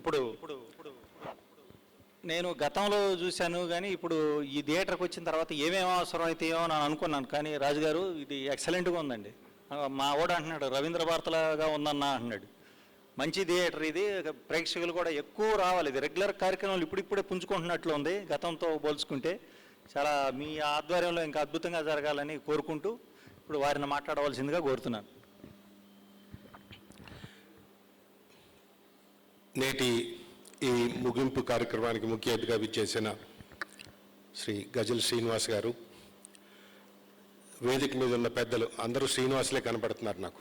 ఇప్పుడు నేను గతంలో చూశాను కానీ ఇప్పుడు ఈ థియేటర్కి వచ్చిన తర్వాత ఏమేమి అవసరం అవుతాయో అని అనుకున్నాను. కానీ రాజుగారు ఇది ఎక్సలెంట్గా ఉందండి. మా వాడు అంటున్నాడు రవీంద్ర భారతలాగా ఉందన్న అంటున్నాడు. మంచి థియేటర్ ఇది ప్రేక్షకులు కూడా ఎక్కువ రావాలి. ఇది రెగ్యులర్ కార్యక్రమాలు ఇప్పుడిప్పుడే పుంజుకుంటున్నట్లు ఉంది గతంతో పోల్చుకుంటే. చాలా మీ ఆధ్వర్యంలో ఇంకా అద్భుతంగా జరగాలని కోరుకుంటూ ఇప్పుడు వారిని మాట్లాడవలసిందిగా కోరుతున్నాను. నేటి ఈ ముగింపు కార్యక్రమానికి ముఖ్య అతిథిగా విచ్చేసిన శ్రీ గజల్ శ్రీనివాస్ గారు. వేదిక మీద ఉన్న పెద్దలు అందరూ శ్రీనివాసులే కనపడుతున్నారు నాకు.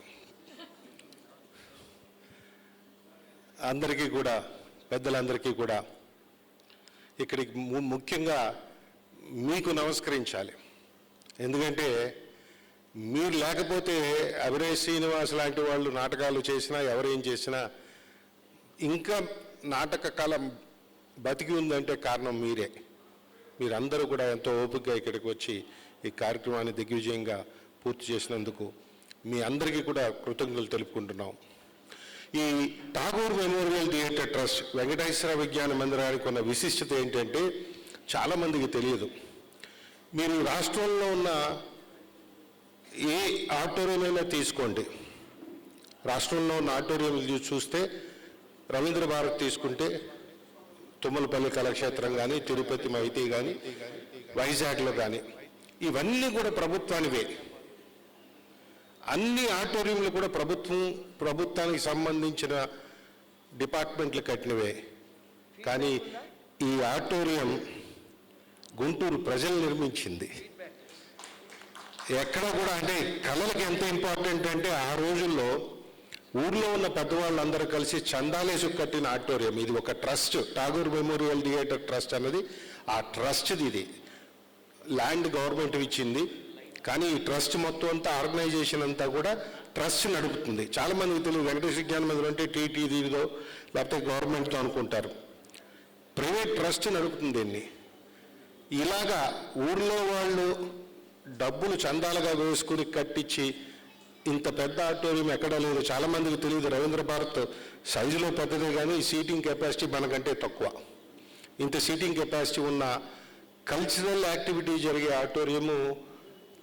అందరికీ కూడా పెద్దలందరికీ కూడా ఇక్కడికి ము- ముఖ్యంగా మీకు నమస్కరించాలి. ఎందుకంటే మీరు లేకపోతే అభినయ్ శ్రీనివాస్ లాంటి వాళ్ళు నాటకాలు చేసినా ఎవరేం చేసినా ఇంకా నాటక కాలం బతికి ఉందంటే కారణం మీరే. మీరందరూ కూడా ఎంతో ఓపికగా ఇక్కడికి వచ్చి ఈ కార్యక్రమాన్ని దిగ్విజయంగా పూర్తి చేసినందుకు మీ అందరికీ కూడా కృతజ్ఞతలు తెలుపుకుంటున్నాం. ఈ Tagore memorial theatre trust Venkateswara Vignana మందిరానికి ఉన్న విశిష్టత ఏంటంటే చాలామందికి తెలియదు. మీరు రాష్ట్రంలో ఉన్న ఏ ఆడిటోరియం అయినా తీసుకోండి. రాష్ట్రంలో ఉన్న ఆడిటోరియం చూస్తే రవీంద్ర భారత్ తీసుకుంటే తుమ్మలపల్లి కళాక్షేత్రం కానీ తిరుపతి మైతి కానీ వైజాగ్లో కానీ ఇవన్నీ కూడా ప్రభుత్వానివే. అన్ని ఆడిటోరియంలు కూడా ప్రభుత్వం ప్రభుత్వానికి సంబంధించిన డిపార్ట్మెంట్లు కట్టినవే. కానీ ఈ ఆడిటోరియం గుంటూరు ప్రజలు నిర్మించింది. ఎక్కడ కూడా అంటే కళలకు ఎంత ఇంపార్టెంట్ అంటే ఆ రోజుల్లో ఊర్లో ఉన్న పెద్దవాళ్ళందరూ కలిసి చందాలేసు కట్టిన ఆడిటోరియం. ఇది ఒక trust. Tagore memorial theatre trust అన్నది ఆ ట్రస్ట్ది ఇది. ల్యాండ్ గవర్నమెంట్ ఇచ్చింది. కానీ ఈ ట్రస్ట్ మొత్తం అంతా ఆర్గనైజేషన్ అంతా కూడా ట్రస్ట్ నడుపుతుంది. చాలామందికి తెలియదు వెంకటేశ్వర విజ్ఞాన మందిరం అంటే టీటీ లేకపోతే గవర్నమెంట్తో అనుకుంటారు. ప్రైవేట్ ట్రస్ట్ నడుపుతుంది దీన్ని. ఇలాగా ఊర్లో వాళ్ళు డబ్బులు చందాలుగా వేసుకుని కట్టించి ఇంత పెద్ద ఆడిటోరియం ఎక్కడా లేదు. చాలా మందికి తెలియదు. రవీంద్ర భారత్ సైజులో పెద్దదే కానీ సీటింగ్ కెపాసిటీ మనకంటే తక్కువ. ఇంత సీటింగ్ కెపాసిటీ ఉన్న కల్చరల్ యాక్టివిటీ జరిగే ఆడిటోరియము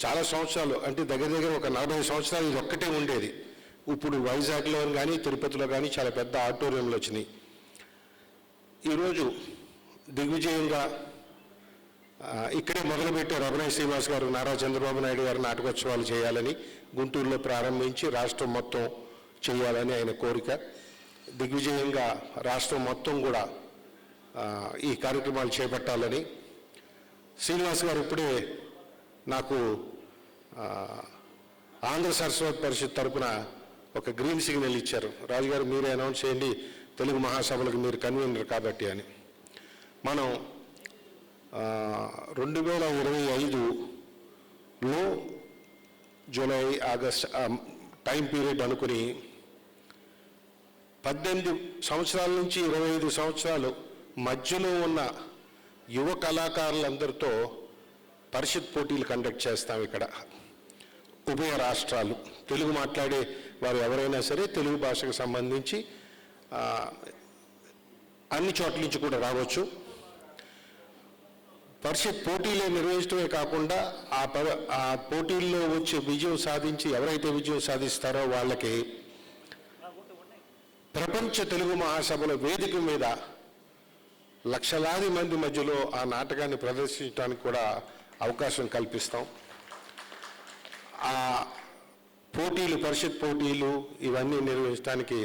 చాలా సంవత్సరాలు అంటే దగ్గర దగ్గర ఒక నలభై సంవత్సరాలు ఇది ఒక్కటే ఉండేది. ఇప్పుడు వైజాగ్లో కానీ తిరుపతిలో కానీ చాలా పెద్ద ఆడిటోరియంలు వచ్చినాయి. ఈరోజు దిగ్విజయంగా ఇక్కడే మొదలుపెట్టారు అభినయ్ శ్రీనివాస్ గారు నారా చంద్రబాబు నాయుడు గారు నాటకోత్సవాలు చేయాలని గుంటూరులో ప్రారంభించి రాష్ట్రం మొత్తం చేయాలని ఆయన కోరిక. దిగ్విజయంగా రాష్ట్రం మొత్తం కూడా ఈ కార్యక్రమాలు చేపట్టాలని. శ్రీనివాస్ గారు ఇప్పుడే నాకు ఆంధ్ర సరస్వతి పరిషత్ తరపున ఒక గ్రీన్ సిగ్నల్ ఇచ్చారు. రాజుగారు మీరే అనౌన్స్ చేయండి తెలుగు మహాసభలకు మీరు కన్వీనర్ కాబట్టి అని. మనం రెండు వేల ఇరవై ఐదులో జూలై ఆగస్ట్ టైం పీరియడ్ అనుకుని పద్దెనిమిది సంవత్సరాల నుంచి ఇరవై ఐదు సంవత్సరాలు మధ్యలో ఉన్న యువ కళాకారులందరితో పరిషత్ పోటీలు కండక్ట్ చేస్తాం ఇక్కడ. ఉభయ రాష్ట్రాలు. తెలుగు మాట్లాడే వారు ఎవరైనా సరే తెలుగు భాషకు సంబంధించి అన్ని చోట్ల నుంచి కూడా రావచ్చు. పరిషత్ పోటీలే నిర్వహించడమే కాకుండా ఆ ప- ఆ పోటీల్లో వచ్చే విజయం సాధించి ఎవరైతే విజయం సాధిస్తారో వాళ్ళకి ప్రపంచ తెలుగు మహాసభల వేదిక మీద లక్షలాది మంది మధ్యలో ఆ నాటకాన్ని ప్రదర్శించడానికి కూడా అవకాశం కల్పిస్తాం. ఆ పోటీలు పరిషత్ పోటీలు ఇవన్నీ నిర్వహించడానికి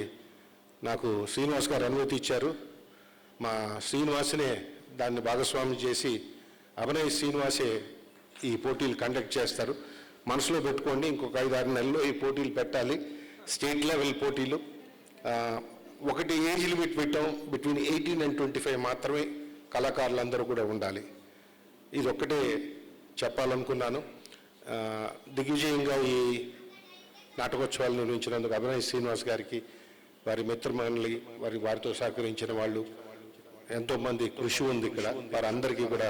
నాకు శ్రీనివాస్ గారు అనుమతి ఇచ్చారు. మా శ్రీనివాసునే దాన్ని భాగస్వామి చేసి అభినయ్ శ్రీనివాసే ఈ పోటీలు కండక్ట్ చేస్తారు. మనసులో పెట్టుకోండి ఇంకొక ఐదు ఆరు నెలల్లో ఈ పోటీలు పెట్టాలి. స్టేట్ లెవెల్ పోటీలు. ఒకటి ఏజ్ లిమిట్ పెట్టాం between eighteen and twenty five మాత్రమే కళాకారులందరూ కూడా ఉండాలి. ఇది ఒక్కటే చెప్పాలనుకున్నాను దిగ్విజయంగా ఈ నాటకోత్సవాలు నిర్వహించినందుకు అభినయ్ శ్రీనివాస్ గారికి వారి మిత్రమణులు వారి వారితో సహకరించిన వాళ్ళు ఎంతో మంది కృషి ఉంది ఇక్కడ. వారందరికీ కూడా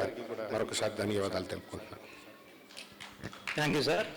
మరొకసారి ధన్యవాదాలు తెలుపుకుంటున్నాను. Thank you sir